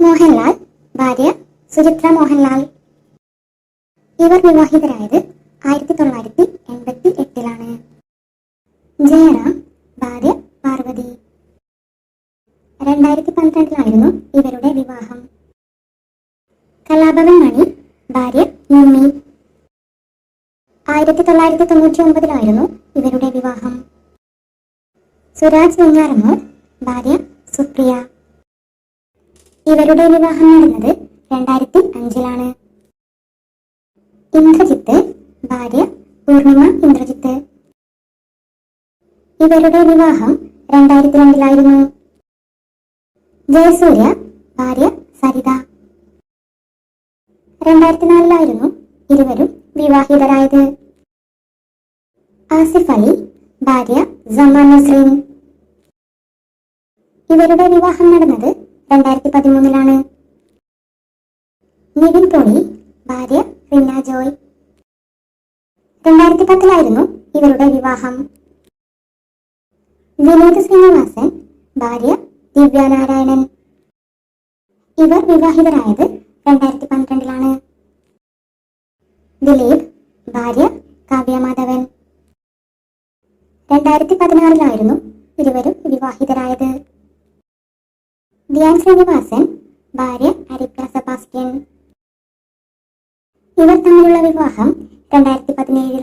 മോഹൻലാൽ ഭാര്യ സുചിത്ര മോഹൻലാൽ. ഇവർ വിവാഹിതരായത് ആയിരത്തി തൊള്ളായിരത്തി എൺപത്തി എട്ടിലാണ് ജയറാം ഭാര്യ പാർവതി. രണ്ടായിരത്തി പന്ത്രണ്ടിലായിരുന്നു ഇവരുടെ വിവാഹം. കലാഭവൻ മണി ഭാര്യ നിമ്മി ആയിരത്തി തൊള്ളായിരത്തി തൊണ്ണൂറ്റി ഒമ്പതിലായിരുന്നു ഇവരുടെ വിവാഹം. സുരാജ് വെഞ്ഞാറമ്മൂർ ഭാര്യ സുപ്രിയ. ഇവരുടെ വിവാഹം നടന്നത് രണ്ടായിരത്തി അഞ്ചിലാണ് ഇന്ദ്രജിത്ത് ഭാര്യ പൂർണിമ ഇന്ദ്രജിത്ത്. ഇവരുടെ വിവാഹം രണ്ടായിരത്തി രണ്ടിലായിരുന്നു ജയസൂര്യ ഭാര്യ സരിത. രണ്ടായിരത്തി നാലിലായിരുന്നു ഇരുവരും വിവാഹിതരായത്. ആസിഫ് അലി ഭാര്യ ജമാൻ നസ്രീൻ. ഇവരുടെ വിവാഹം നടന്നത് രണ്ടായിരത്തി പതിമൂന്നിലാണ് നിവിൻ പോളി ഭാര്യ റിന്ന ജോയ്. രണ്ടായിരത്തി പത്തിലായിരുന്നു ഇവരുടെ വിവാഹം. വിനോദ് ശ്രീനിവാസൻ ഭാര്യ ദിവ്യാനാരായണൻ ഇവർ വിവാഹിതരായത് രണ്ടായിരത്തി പന്ത്രണ്ടിലാണ് ദിലീപ് ഭാര്യ കാവ്യമാധവൻ രണ്ടായിരത്തി പതിനാറിലായിരുന്നു ഇരുവരും വിവാഹിതരായത്. ധ്യാൻ ശ്രീനിവാസൻ ഭാര്യ അരിപ്ര സെബാസ്റ്റ്യൻ ഇവർ തമ്മിലുള്ള വിവാഹം രണ്ടായിരത്തി പതിനേഴിലായിരുന്നു